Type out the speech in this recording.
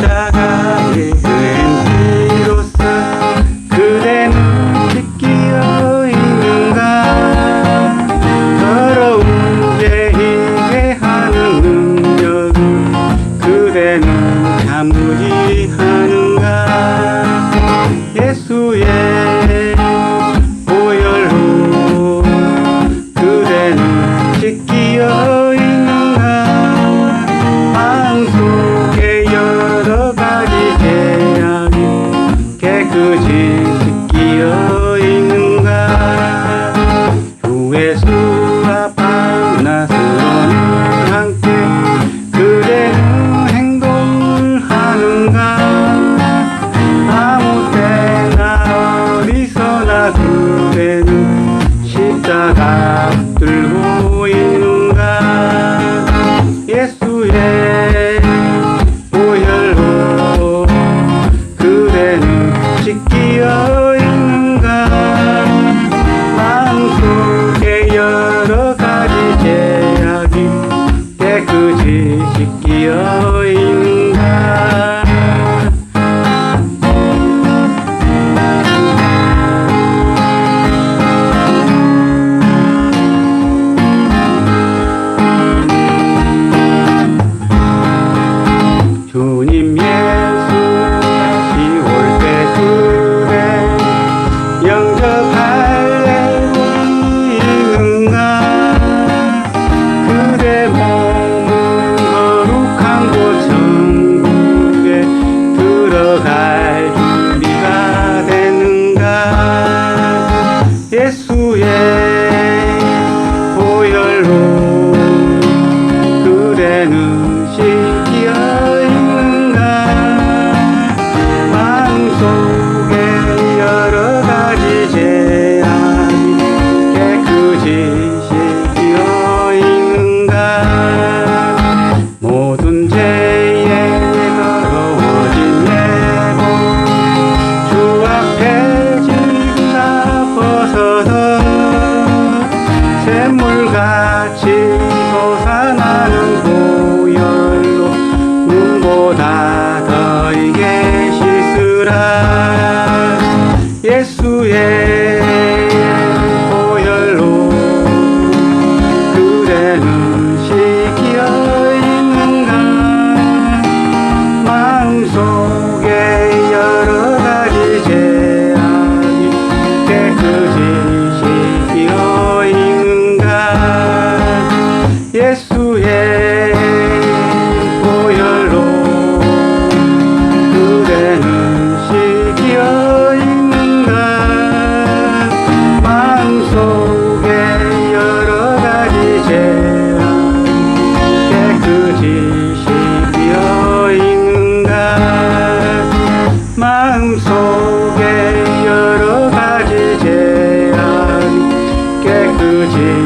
자가지 그대는 느끼어 있는가? 더러운 죄이게 하는 그대는 참으리 짓이여 있는가? 모든 죄에 더러워진 내고 주 앞에 지금 나 벗어서 샘물같이 Hallelujah. 마음속에 여러 가지 제한 깨끗이